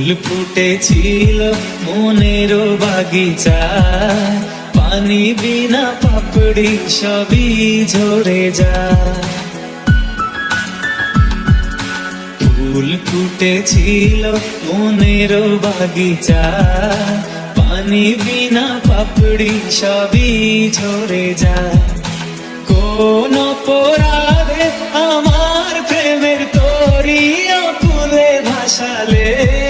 ফুল ফুটেছিল মনের বাগিচা। পানি বিনা পাপড়ি সবই ঝরে যায়। ফুল ফুটেছিল মনের বাগিচা। পানি বিনা পাপড়ি সবই ঝরে যায়। কোন অপরাধে আমার প্রেমের তরি ফুলে ভাসালে।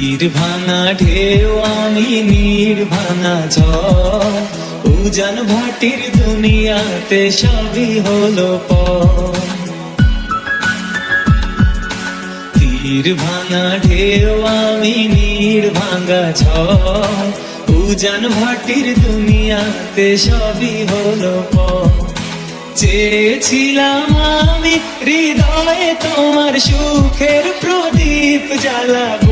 তীর ভাঙা ঢেউ, আমি নীর ভাঙা ঝড়। উজান ভাটির দুনিয়াতে সবই হলো পর তীর ভাঙা ঢেউ, আমি নীর ভাঙা ঝড়। উজান ভাটির দুনিয়াতে সবই হলো পর চেয়েছিলাম আমি হৃদয়ে তোমার সুখের প্রদীপ জ্বালাবো।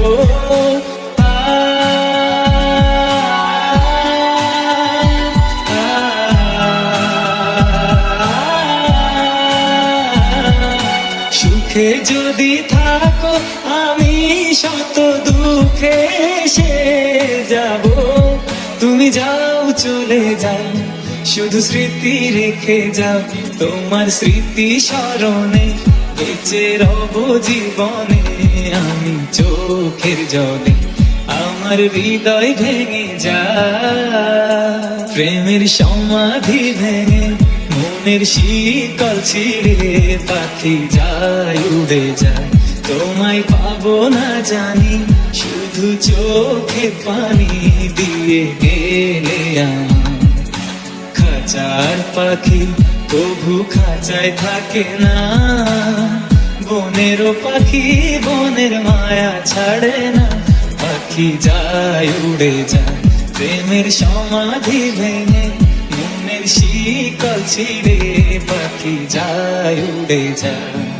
সুখে যদি থাকো, আমি শত দুঃখে এসে যাব। তুমি যাও, চলে যাও, শুধু স্মৃতি রেখে যাও। তোমার স্মৃতি স্মরণে বেঁচে রব জীবনে। আমি চোখের জলে আমার হৃদয় ভেঙে যা প্রেমের সমাধি ভেঙে মনের শীতল ছিঁড়ে পাখি যায়, উড়ে যায়। তোমায় পাবো না জানি, শুধু চোখে পানি দিয়ে গেলে খাঁচার পাখি কভু খাঁচায় থাকে না। বনেরও পাখি বনের মায়া ছাড়ে না। পাখি যায়, উড়ে যায়। প্রেমের সমাধি ভেঙে শিকল ছিঁড়ে পাখি যায় উড়ে যায়।